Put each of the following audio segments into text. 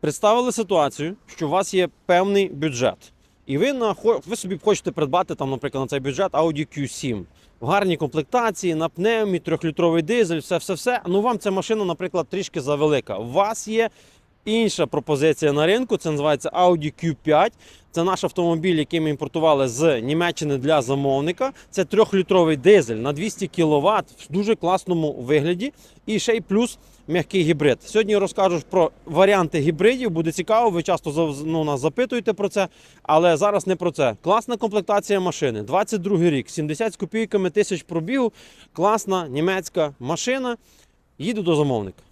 Представили ситуацію, що у вас є певний бюджет, і ви на ви собі хочете придбати там, наприклад, на цей бюджет Audi Q7 в гарній комплектації, на пневмі, трьохлітровий дизель, все, все, все. Ну вам ця машина, наприклад, трішки завелика. У вас є інша пропозиція на ринку. Це називається Audi Q5. Це наш автомобіль, який ми імпортували з Німеччини для замовника. Це трьохлітровий дизель на 200 кВт в дуже класному вигляді. І ще й плюс м'який гібрид. Сьогодні розкажу про варіанти гібридів. Буде цікаво. Ви часто ну, нас запитуєте про це, але зараз не про це. Класна комплектація машини. 22 рік, 70 з копійками тисяч пробігу. Класна німецька машина. Їду до замовника.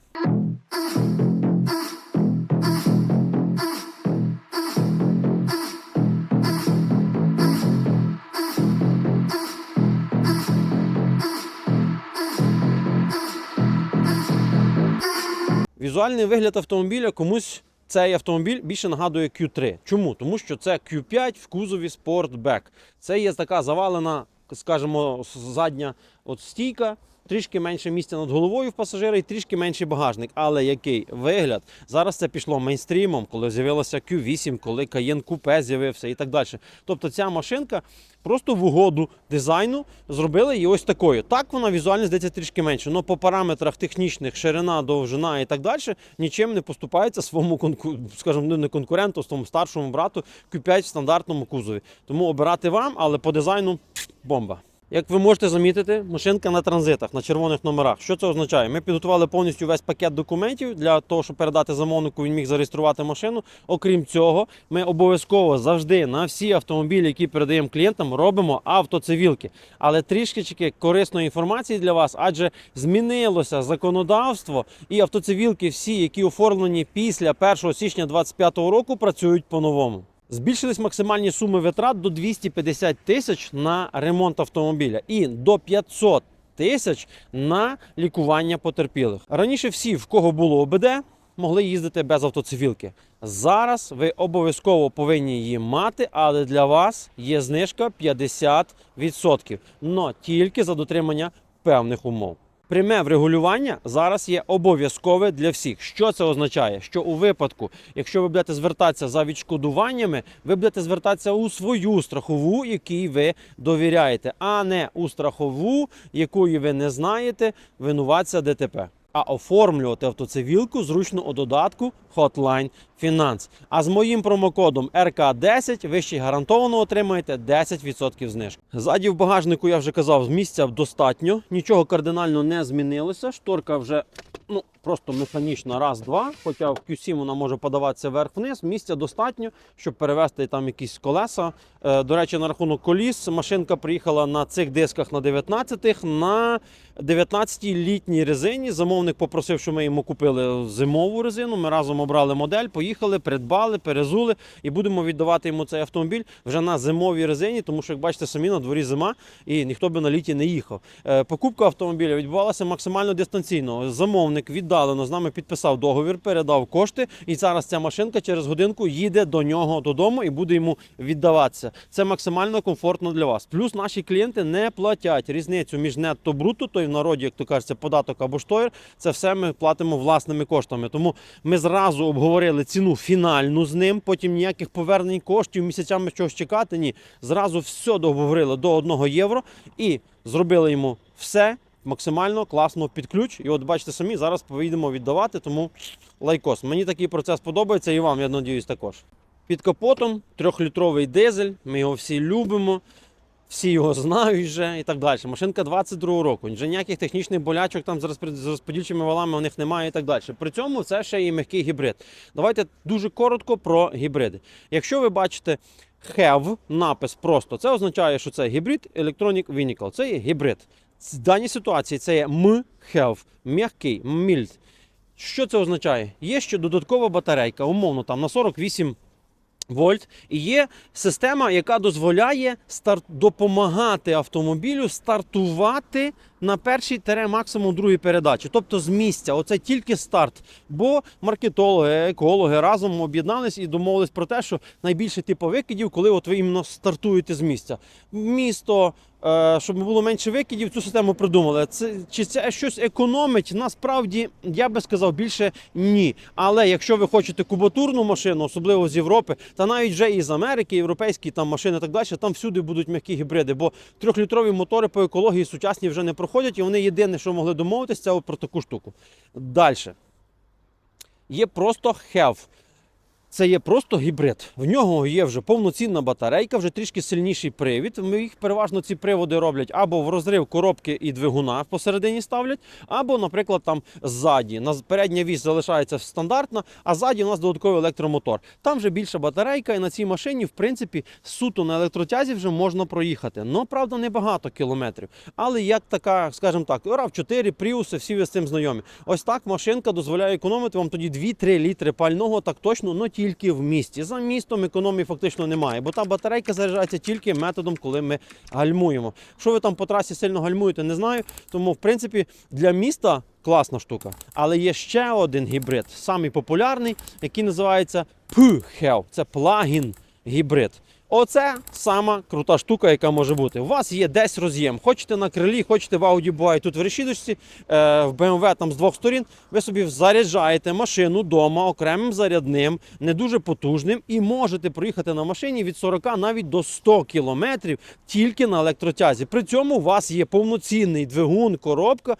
Візуальний вигляд автомобіля комусь цей автомобіль більше нагадує Q3. Чому? Тому що це Q5 в кузові Sportback. Це є така завалена, скажімо, задня от стійка. Трішки менше місця над головою в пасажира і трішки менший багажник. Але який вигляд? Зараз це пішло мейнстрімом, коли з'явилося Q8, коли Cayenne Coupe з'явився і так далі. Тобто ця машинка просто в угоду дизайну зробили її ось такою. Так вона візуально здається трішки менше, але по параметрах технічних, ширина, довжина і так далі нічим не поступається своєму конку... скажімо, ну, не конкуренту, своєму старшому брату Q5 в стандартному кузові. Тому обирати вам, але по дизайну бомба. Як ви можете замітити, машинка на транзитах, на червоних номерах. Що це означає? Ми підготували повністю весь пакет документів для того, щоб передати замовнику, він міг зареєструвати машину. Окрім цього, ми обов'язково завжди на всі автомобілі, які передаємо клієнтам, робимо автоцивілки. Але трішки корисної інформації для вас, адже змінилося законодавство, і автоцивілки, всі, які оформлені після 1 січня 2025 року, працюють по-новому. Збільшились максимальні суми витрат до 250 тисяч на ремонт автомобіля і до 500 тисяч на лікування потерпілих. Раніше всі, в кого було ОБД, могли їздити без автоцивілки. Зараз ви обов'язково повинні її мати, але для вас є знижка 50%. Но тільки за дотримання певних умов. Пряме врегулювання зараз є обов'язкове для всіх. Що це означає? Що у випадку, якщо ви будете звертатися за відшкодуваннями, ви будете звертатися у свою страхову, якій ви довіряєте, а не у страхову, якої ви не знаєте, винуватця ДТП. А оформлювати автоцивілку зручно у додатку Hotline Finance. А з моїм промокодом РК10 ви ще гарантовано отримаєте 10% знижки. Ззаді в багажнику я вже казав, місця достатньо, нічого кардинально не змінилося. Шторка вже ну, просто механічна, раз-два. Хоча в Q7 вона може подаватися вверх-вниз. Місця достатньо, щоб перевезти там якісь колеса. Е, До речі, на рахунок коліс машинка приїхала на цих дисках на 19-х, на 19-й літній резині. Замовник попросив, щоб ми йому купили зимову резину. Ми разом обрали модель, поїхали, придбали, перезули і будемо віддавати йому цей автомобіль вже на зимовій резині, тому що, як бачите, самі на дворі зима і ніхто би на літі не їхав. Е, Покупка автомобіля відбувалася максимально дистанційно. Замовник віддалено з нами підписав договір, передав кошти, і зараз ця машинка через годинку їде до нього додому і буде йому віддаватися. Це максимально комфортно для вас. Плюс наші клієнти не платять різницю між нетто брутто, то й в народі, як то кажеться, податок або штоєр. Це все ми платимо власними коштами. Тому ми зразу обговорили ціну фінальну з ним. Потім ніяких повернень коштів місяцями чогось чекати. Ні, зразу все договорили до 1 євро і зробили йому все. Максимально класно під ключ. І от бачите самі, зараз поїдемо віддавати, тому лайкос. Мені такий процес подобається і вам, я надіюсь, також. Під капотом трьохлітровий дизель, ми його всі любимо, всі його знають вже і так далі. Машинка 22 року, вже ніяких технічних болячок там з розподільчими валами у них немає і так далі. При цьому це ще і м'який гібрид. Давайте дуже коротко про гібриди. Якщо ви бачите HEV, напис просто, це означає, що це гібрид Electronic Vehicle. Це є гібрид. В даній ситуації це є МХЕВ, м'який, мільд. Що це означає? Є ще додаткова батарейка, умовно там на 48 вольт, і є система, яка дозволяє старт... допомагати автомобілю стартувати на першій тере максимум другій передачі, тобто з місця. Оце тільки старт. Бо маркетологи, екологи разом об'єднались і домовились про те, що найбільше типу викидів, коли от ви іменно стартуєте з місця. Місто. Е, щоб було менше викидів, цю систему придумали. Це, чи це щось економить? Насправді, я би сказав, більше ні. Але якщо ви хочете кубатурну машину, особливо з Європи, та навіть вже і з Америки, європейські там машини так далі, там всюди будуть м'які гібриди, бо трьохлітрові мотори по екології сучасні вже не проходять, і вони єдине, що могли домовитися, це про таку штуку. Далі. Є просто HEV. Це є просто гібрид. В нього є вже повноцінна батарейка, вже трішки сильніший привід. Їх переважно ці приводи роблять або в розрив коробки і двигуна посередині ставлять, або, наприклад, там ззаді. Передня вісь залишається стандартна, а ззаді у нас додатковий електромотор. Там вже більша батарейка, і на цій машині, в принципі, суто на електротязі вже можна проїхати. Ну, правда, не багато кілометрів. Але як така, скажімо так, rav 4 Prius, всі ви з цим знайомі. Ось так машинка дозволяє економити вам тоді 2-3 літри пального, так точно, але тільки в місті. За містом економії фактично немає, бо та батарейка заряджається тільки методом, коли ми гальмуємо. Якщо ви там по трасі сильно гальмуєте, не знаю. Тому, в принципі, для міста класна штука. Але є ще один гібрид, самий популярний, який називається PHEV. Це плагін гібрид. Оце сама крута штука, яка може бути. У вас є десь роз'єм. Хочете на крилі, хочете в Audi буває тут в решіточці, е, в BMW там з двох сторін. Ви собі заряджаєте машину вдома окремим зарядним, не дуже потужним, і можете проїхати на машині від 40 навіть до 100 кілометрів тільки на електротязі. При цьому у вас є повноцінний двигун, коробка.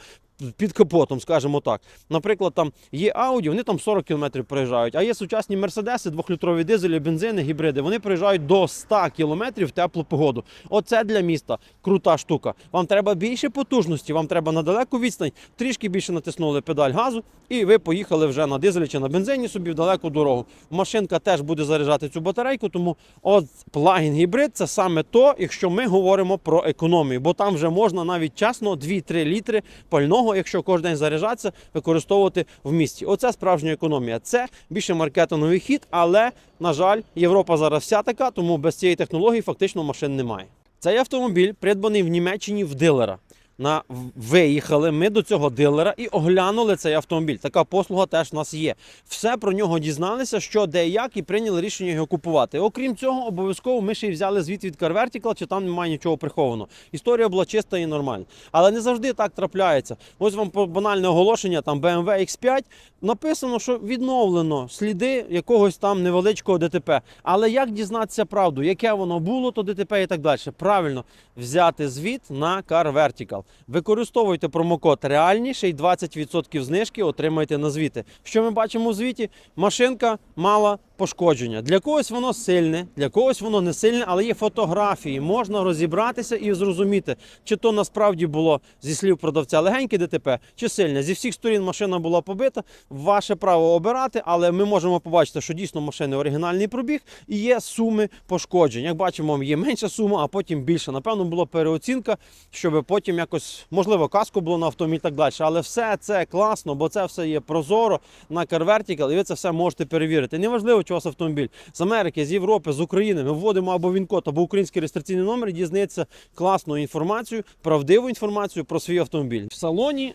Під капотом, скажімо так. Наприклад, там є Audi, вони там 40 км проїжджають, а є сучасні мерседеси, двохлітрові дизелі, бензини, гібриди. Вони проїжджають до 100 км в теплу погоду. Оце для міста крута штука. Вам треба більше потужності, вам треба на далеку відстань, трішки більше натиснули педаль газу, і ви поїхали вже на дизелі чи на бензині собі в далеку дорогу. Машинка теж буде заряджати цю батарейку, тому от плагін гібрид це саме то, якщо ми говоримо про економію, бо там вже можна навіть чесно 2-3 літри пального, якщо кожен день заряджатися, використовувати в місті. Оце справжня економія. Це більше маркетинговий хід, але на жаль, Європа зараз вся така, тому без цієї технології фактично машин немає. Цей автомобіль придбаний в Німеччині в дилера. На виїхали ми до цього дилера і оглянули цей автомобіль. Така послуга теж в нас є. Все про нього дізналися, що де і як, і прийняли рішення його купувати. Окрім цього, обов'язково ми ще й взяли звіт від Car Vertical, чи там немає нічого приховано. Історія була чиста і нормальна. Але не завжди так трапляється. Ось вам банальне оголошення, там BMW X5, написано, що відновлено сліди якогось там невеличкого ДТП. Але як дізнатися правду, яке воно було, то ДТП і так далі. Правильно взяти звіт на Car Vertical. Використовуйте промокод реальніше і й 20% знижки отримаєте на звіти. Що ми бачимо у звіті? Машинка мала пошкодження. Для когось воно сильне, для когось воно не сильне, але є фотографії. Можна розібратися і зрозуміти, чи то насправді було зі слів продавця легеньке ДТП, чи сильне. Зі всіх сторін машина була побита. Ваше право обирати, але ми можемо побачити, що дійсно машини оригінальний пробіг і є суми пошкоджень. Як бачимо, є менша сума, а потім більше. Напевно, була переоцінка, щоб потім якось, можливо, каско було на автомобіль і так далі. Але все це класно, бо це все є прозоро на Car Vertical, і ви це все можете перевірити. Неважливо, у вас автомобіль з Америки, з Європи, з України. Ми вводимо або він-код, або український реєстраційний номер і дізнається класну інформацію, правдиву інформацію про свій автомобіль. В салоні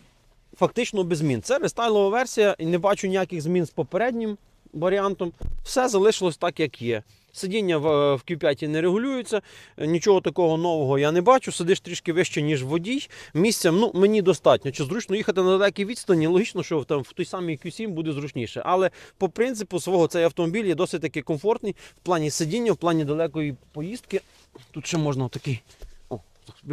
фактично без змін. Це рестайлова версія, і не бачу ніяких змін з попереднім варіантом. Все залишилось так, як є. Сидіння в, в Q5 не регулюється, нічого такого нового я не бачу. Сидиш трішки вище, ніж водій. Місця ну, мені достатньо. Чи зручно їхати на далекій відстані? Логічно, що там в той самий Q7 буде зручніше. Але по принципу свого цей автомобіль є досить таки комфортний в плані сидіння, в плані далекої поїздки. Тут ще можна такий. О,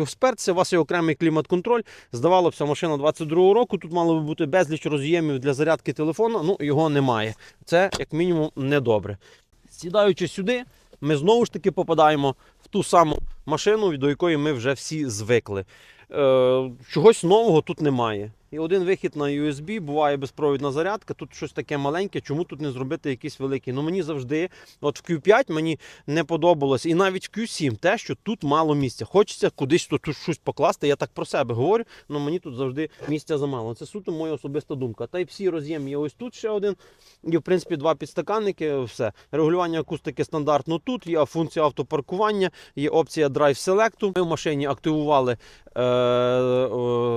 спертися, у вас є окремий клімат-контроль. Здавалося, машина 22-го року. Тут мало би бути безліч роз'ємів для зарядки телефону. Ну, його немає. Це, як мінімум, недобре. Сідаючи сюди, ми знову ж таки попадаємо в ту саму машину, до якої ми вже всі звикли. Е, чогось нового тут немає. І один вихід на USB, буває безпровідна зарядка. Тут щось таке маленьке, чому тут не зробити якийсь великий? Ну мені завжди, от в Q5 мені не подобалось, і навіть в Q7 те, що тут мало місця. Хочеться кудись тут, щось покласти. Я так про себе говорю, але мені тут завжди місця замало. Це суто моя особиста думка. Type-C роз'єм є ось тут ще один. І, в принципі, два підстаканники, все. Регулювання акустики стандартно тут, є функція автопаркування, є опція Drive Select. Ми в машині активували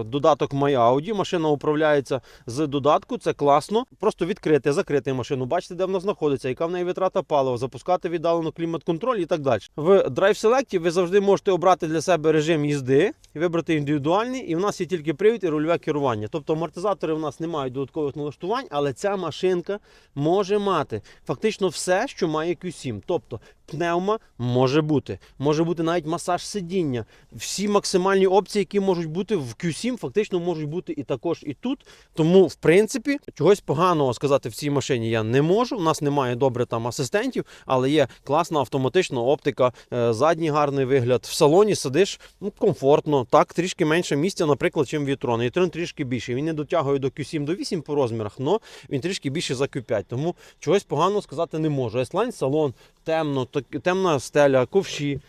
додаток MyAudi. Машина управляється з додатку, це класно. Просто відкрити, закрити машину, бачите, де вона знаходиться, яка в неї витрата палива, запускати віддалено клімат-контроль і так далі. В Drive Select ви завжди можете обрати для себе режим їзди, вибрати індивідуальний, і в нас є тільки привід і рульове керування. Тобто амортизатори в нас не мають додаткових налаштувань, але ця машинка може мати фактично все, що має Q7. Тобто пневма може бути, може бути навіть масаж сидіння. Всі максимальні опції, які можуть бути в Q7, фактично можуть бути і також і тут. Тому, в принципі, чогось поганого сказати в цій машині я не можу. У нас немає добре там асистентів, але є класна автоматична оптика, е, задній гарний вигляд. В салоні сидиш ну, комфортно. Так, трішки менше місця, наприклад, чим Вітрон. Вітрон трішки більший. Він не дотягує до Q7 до 8 по розмірах, але він трішки більше за Q5. Тому чогось поганого сказати не можу. S-Line салон темно, так- темна стеля, ковші.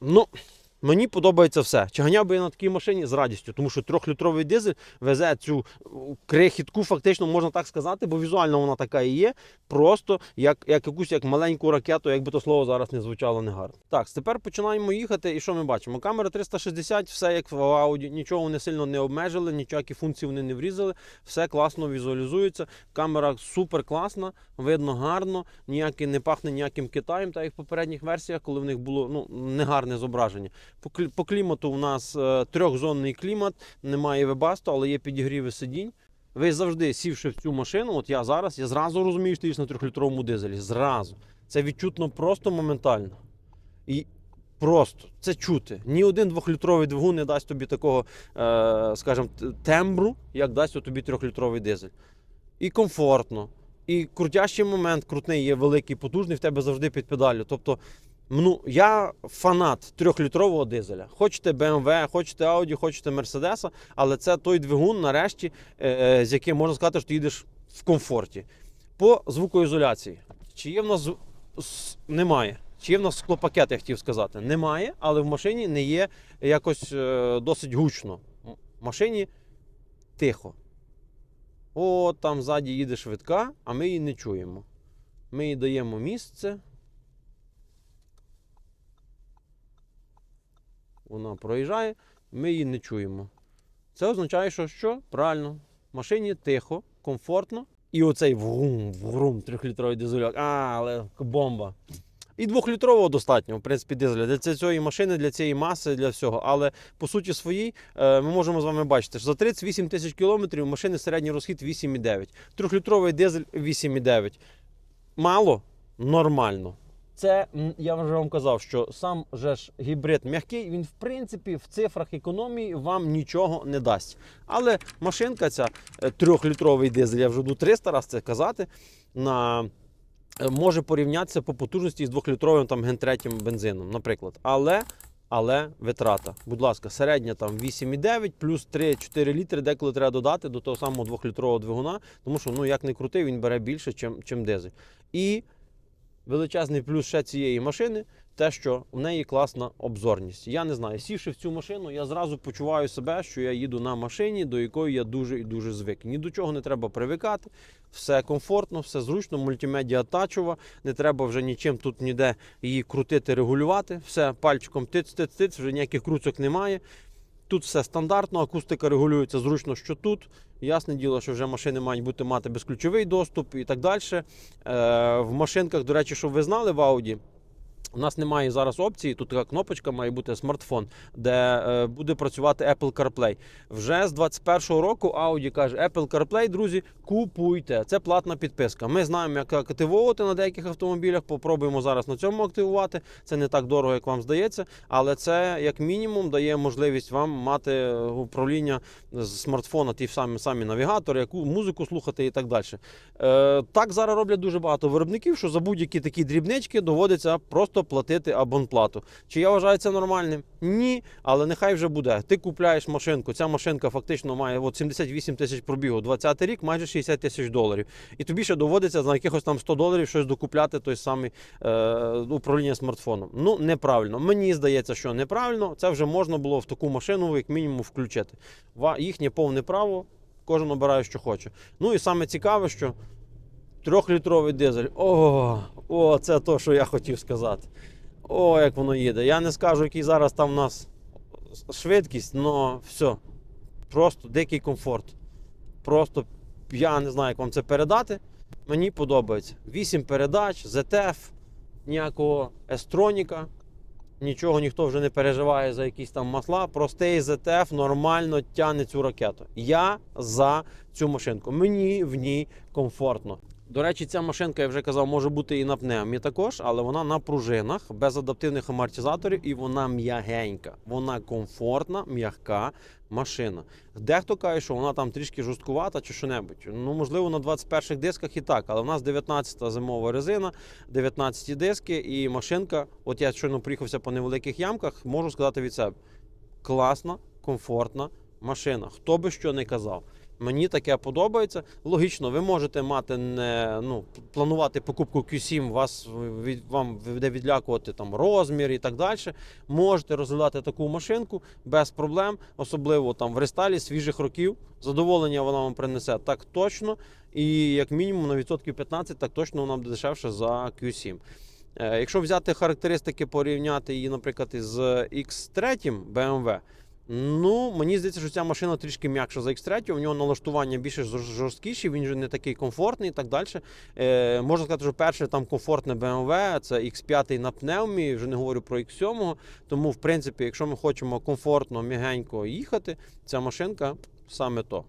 Ну, мені подобається все. Чи ганяв би я на такій машині з радістю, тому що трьохлітровий дизель везе цю крихітку, фактично можна так сказати, бо візуально вона така і є. Просто як, як якусь як маленьку ракету, якби то слово зараз не звучало негарно. Так, тепер починаємо їхати. І що ми бачимо? Камера 360, все як в ауді, нічого вони сильно не обмежили, ніякі функції вони не врізали, все класно візуалізується. Камера супер класна, видно гарно, ніякий не пахне ніяким Китаєм, так як в попередніх версіях, коли в них було ну, негарне зображення. По, клімату у нас е, трьохзонний клімат, немає вебасту, але є підігріви сидінь. Ви завжди сівши в цю машину, от я зараз, я зразу розумію, що ти їдеш на трьохлітровому дизелі. Зразу. Це відчутно просто моментально. І просто це чути. Ні один двохлітровий двигун не дасть тобі такого, е, скажімо, тембру, як дасть тобі трьохлітровий дизель. І комфортно. І крутящий момент крутний є великий, потужний, в тебе завжди під педаллю. Тобто, ну, я фанат трьохлітрового дизеля. Хочете BMW, хочете Audi, хочете Mercedes, але це той двигун, нарешті, е, е, з яким можна сказати, що ти їдеш в комфорті. По звукоізоляції. Чи є в нас немає. Чи є в нас склопакет, я хотів сказати? Немає, але в машині не є якось е, досить гучно. В машині тихо. О, там ззаді їде швидка, а ми її не чуємо. Ми їй даємо місце. Вона проїжджає, ми її не чуємо. Це означає, що що? Правильно, в машині тихо, комфортно. І оцей врум, врум, трьохлітровий дизельок. А, але бомба. І двохлітрового достатньо, в принципі, дизеля. Для цієї машини, для цієї маси, для всього. Але по суті своїй е, ми можемо з вами бачити, що за 38 тисяч кілометрів машини середній розхід 8,9. Трьохлітровий дизель 8,9. Мало? Нормально. Це я вже вам казав, що сам же ж гібрид м'який, він в принципі в цифрах економії вам нічого не дасть. Але машинка ця е, трьохлітровий дизель, я вже буду 300 раз це казати. На е, може порівнятися по потужності з двохлітровим там ген 3 бензином, наприклад. Але, але витрата. Будь ласка, середня там 8,9 плюс 3-4 літри, деколи треба додати до того самого двохлітрового двигуна, тому що ну як не крутий, він бере більше, чим, чим дизель. І величезний плюс ще цієї машини. Те, що в неї класна обзорність. Я не знаю, сівши в цю машину, я зразу почуваю себе, що я їду на машині, до якої я дуже і дуже звик. Ні до чого не треба привикати. Все комфортно, все зручно, мультимедіа тачова, не треба вже нічим тут ніде її крутити, регулювати. Все пальчиком тиц-тиц-тиц, вже ніяких круцок немає. Тут все стандартно, акустика регулюється зручно, що тут. Ясне діло, що вже машини мають бути мати безключовий доступ і так далі. Е, в машинках, до речі, щоб ви знали в Audi, у нас немає зараз опції, тут така кнопочка має бути смартфон, де е, буде працювати Apple CarPlay. Вже з 2021 року Audi каже, Apple CarPlay, друзі, купуйте. Це платна підписка. Ми знаємо, як активовувати на деяких автомобілях. Попробуємо зараз на цьому активувати. Це не так дорого, як вам здається, але це як мінімум дає можливість вам мати е, управління з смартфона, ті самі самі навігатори, яку музику слухати і так далі. Е, так зараз роблять дуже багато виробників, що за будь-які такі дрібнички доводиться просто платити абонплату. Чи я вважаю це нормальним? Ні, але нехай вже буде. Ти купляєш машинку. Ця машинка фактично має от 78 тисяч пробігу, 20-й рік майже 60 тисяч доларів. І тобі ще доводиться за якихось там 100 доларів щось докупляти той самий е, управління смартфоном. Ну, неправильно. Мені здається, що неправильно. Це вже можна було в таку машину як мінімум включити. Їхнє повне право. Кожен обирає, що хоче. Ну і саме цікаве, що трьохлітровий дизель. О, о, це то, що я хотів сказати. О, як воно їде. Я не скажу, який зараз там у нас швидкість, але все. Просто дикий комфорт. Просто я не знаю, як вам це передати. Мені подобається. 8 передач, ZF, ніякого естроніка. Нічого ніхто вже не переживає за якісь там масла. Простий ZF нормально тягне цю ракету. Я за цю машинку. Мені в ній комфортно. До речі, ця машинка, я вже казав, може бути і на пневмі також, але вона на пружинах, без адаптивних амортизаторів, і вона м'ягенька. Вона комфортна, м'яка машина. Дехто каже, що вона там трішки жорсткувата чи що-небудь. Ну, можливо, на 21-х дисках і так, але в нас 19-та зимова резина, 19-ті диски, і машинка, от я щойно приїхався по невеликих ямках, можу сказати від себе: класна, комфортна машина. Хто би що не казав. Мені таке подобається. Логічно, ви можете мати не ну планувати покупку Q7, вас від вам буде відлякувати там розмір і так далі. Можете розглядати таку машинку без проблем, особливо там в рестайлі свіжих років. Задоволення вона вам принесе так точно, і як мінімум на відсотків 15 так точно вона буде дешевше за Q7. Е, Якщо взяти характеристики, порівняти її, наприклад, із X3 BMW, Ну, мені здається, що ця машина трішки м'якша за X3, у нього налаштування більше жор- жорсткіші, він же не такий комфортний і так далі. Е, можна сказати, що перше там комфортне BMW, це X5 на пневмі, вже не говорю про X7. Тому, в принципі, якщо ми хочемо комфортно, м'ягенько їхати, ця машинка саме то.